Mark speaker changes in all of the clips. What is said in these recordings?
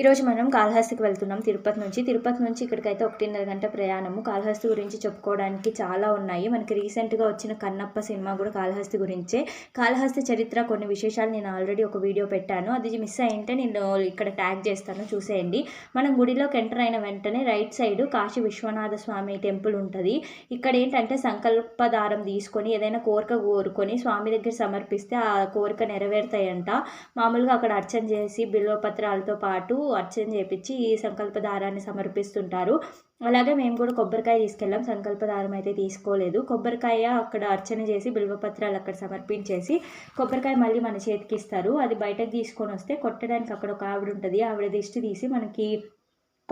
Speaker 1: ఈరోజు మనం కాళహస్తికి వెళ్తున్నాం. తిరుపతి నుంచి. తిరుపతి నుంచి ఇక్కడికైతే ఒకటిన్నర గంట ప్రయాణము. కాళహస్తి గురించి చెప్పుకోవడానికి చాలా ఉన్నాయి. మనకి రీసెంట్గా వచ్చిన కన్నప్ప సినిమా కూడా కాళహస్తి గురించే. కాళహస్తి చరిత్ర కొన్ని విశేషాలు నేను ఆల్రెడీ ఒక వీడియో పెట్టాను. అది మిస్ అయింటే నేను ఇక్కడ ట్యాగ్ చేస్తాను. చూసేయండి. మనం గుడిలోకి ఎంటర్ అయిన వెంటనే right side Kashi Vishwanatha Swamy temple ఉంటుంది. ఇక్కడ ఏంటంటే సంకల్పదారం తీసుకొని ఏదైనా కోరిక కోరుకొని స్వామి దగ్గర సమర్పిస్తే ఆ కోరిక నెరవేరుతాయంట. మామూలుగా అక్కడ అర్చన చేసి బిల్వపత్రాలతో పాటు అర్చన చేపించి ఈ సంకల్ప దారాన్ని సమర్పిస్తుంటారు. అలాగే మేము కూడా కొబ్బరికాయ తీసుకెళ్ళాం. సంకల్ప దారం అయితే తీసుకోలేదు. కొబ్బరికాయ అక్కడ అర్చన చేసి బిల్వపత్రాలు అక్కడ సమర్పించేసి కొబ్బరికాయ మళ్ళీ మన చేతికి ఇస్తారు. అది బయటకు తీసుకొని వస్తే కొట్టడానికి అక్కడ ఒక ఆవిడ ఉంటుంది. ఆవిడ దిష్టి తీసి మనకి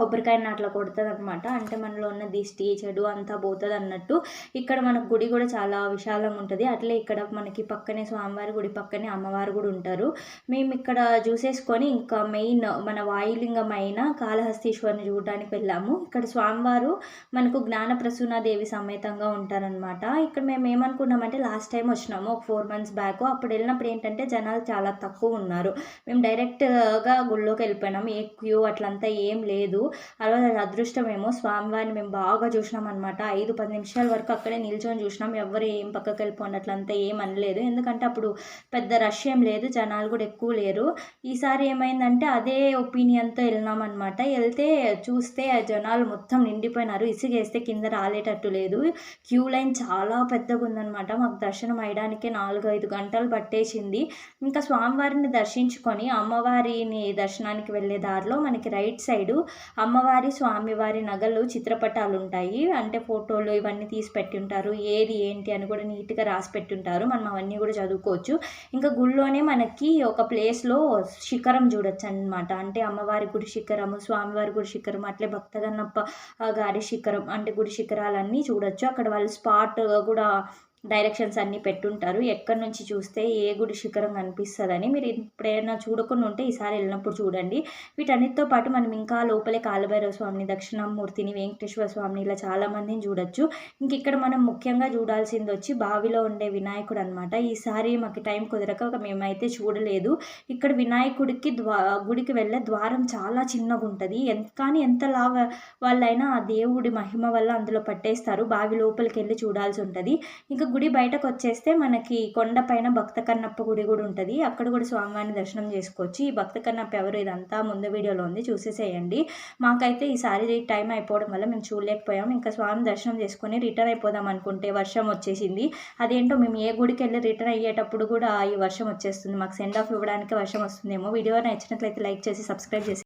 Speaker 1: కొబ్బరికాయని అట్లా కొడుతుంది అనమాట అంటే మనలో ఉన్న దిష్టి చెడు అంతా పోతుంది అన్నట్టు. ఇక్కడ మనకు గుడి కూడా చాలా విశాలంగా ఉంటుంది. అట్లే ఇక్కడ మనకి పక్కనే స్వామివారి గుడి పక్కనే అమ్మవారు కూడా ఉంటారు. మేము ఇక్కడ చూసేసుకొని ఇంకా మెయిన్ మన వాయులింగం అయిన కాళహస్తీశ్వరిని చూడడానికి వెళ్ళాము. ఇక్కడ స్వామివారు మనకు జ్ఞాన ప్రసూనాదేవి సమేతంగా ఉంటారనమాట ఇక్కడ మేము ఏమనుకున్నామంటే లాస్ట్ టైం వచ్చినాము ఒక ఫోర్ మంత్స్ బ్యాక్ అప్పుడు వెళ్ళినప్పుడు ఏంటంటే జనాలు చాలా తక్కువ ఉన్నారు. మేము డైరెక్ట్గా గుళ్ళోకి వెళ్ళిపోయినాము. ఏ క్యూ అట్లంతా ఏం లేదు. ఆ రోజు అది అదృష్టమేమో. స్వామివారిని మేము బాగా చూసినాం అనమాట ఐదు పది నిమిషాల వరకు అక్కడే నిల్చొని చూసినాం. ఎవరు ఏం పక్కకి వెళ్ళిపోండి అట్లంతా ఏం అనలేదు. ఎందుకంటే అప్పుడు పెద్ద రష్ ఏం లేదు జనాలు కూడా ఎక్కువ లేరు. ఈసారి ఏమైందంటే అదే ఒపీనియన్తో వెళ్ళినాం అనమాట వెళ్తే చూస్తే ఆ జనాలు మొత్తం నిండిపోయినారు. ఇసుగేస్తే కింద రాలేటట్టు లేదు. క్యూ లైన్ చాలా పెద్దగా ఉందన్నమాట. మాకు దర్శనం అయ్యడానికే నాలుగు ఐదు గంటలు పట్టేసింది. ఇంకా స్వామివారిని దర్శించుకొని అమ్మవారిని దర్శనానికి వెళ్ళే దారిలో మనకి రైట్ సైడు అమ్మవారి స్వామివారి నగలు చిత్రపటాలు ఉంటాయి అంటే ఫోటోలు ఇవన్నీ తీసి పెట్టుంటారు. ఏది ఏంటి అని కూడా నీట్గా రాసి పెట్టుంటారు. మనం అవన్నీ కూడా చదువుకోవచ్చు. ఇంకా గుళ్ళోనే మనకి ఒక ప్లేస్లో శిఖరం చూడొచ్చు అనమాట అంటే అమ్మవారి గుడి శిఖరము స్వామివారి గుడి శిఖరం అట్లే భక్తగన్నప్ప గారి శిఖరం అంటే గుడి శిఖరాలన్నీ చూడొచ్చు. అక్కడ వాళ్ళు స్పాట్ కూడా డైరెక్షన్స్ అన్నీ పెట్టుంటారు. ఎక్కడి నుంచి చూస్తే ఏ గుడి శిఖరం కనిపిస్తుందని మీరు ఎప్పుడైనా చూడకుండా ఉంటే ఈసారి వెళ్ళినప్పుడు చూడండి. వీటన్నిటితో పాటు మనం ఇంకా లోపలే కాలభైరవ స్వామిని దక్షిణామూర్తిని వెంకటేశ్వర స్వామిని ఇలా చాలామందిని చూడొచ్చు. ఇంక ఇక్కడ మనం ముఖ్యంగా చూడాల్సింది వచ్చి బావిలో ఉండే వినాయకుడు అనమాట ఈసారి మాకు టైం కుదరక మేమైతే చూడలేదు. ఇక్కడ వినాయకుడికి ద్వా గుడికి వెళ్ళే ద్వారం చాలా చిన్నగా ఉంటుంది ఎంత కానీ ఎంత లావ వాళ్ళైనా ఆ దేవుడి మహిమ వల్ల అందులో పట్టేస్తారు. బావి లోపలికి వెళ్ళి చూడాల్సి ఉంటుంది ఇంకా గుడి బయటకు వచ్చేస్తే మనకి కొండపైన భక్త కన్నప్ప గుడి కూడా ఉంటుంది. అక్కడ కూడా స్వామివారిని దర్శనం చేసుకోవచ్చు. ఈ భక్త కన్నప్ప ఎవరు ఇదంతా ముందు వీడియోలో ఉంది చూసేసేయండి. మాకైతే ఈసారి టైం అయిపోవడం వల్ల మేము చూడలేకపోయాం. ఇంకా స్వామి దర్శనం చేసుకొని రిటర్న్ అయిపోదాం అనుకుంటే వర్షం వచ్చేసింది. అదేంటో మేము ఏ గుడికి వెళ్ళి రిటర్న్ అయ్యేటప్పుడు కూడా ఈ వర్షం వచ్చేస్తుంది. మాకు సెండ్ ఆఫ్ ఇవ్వడానికి వర్షం వస్తుందేమో. వీడియో నచ్చినట్లయితే లైక్ చేసి సబ్స్క్రైబ్ చేసి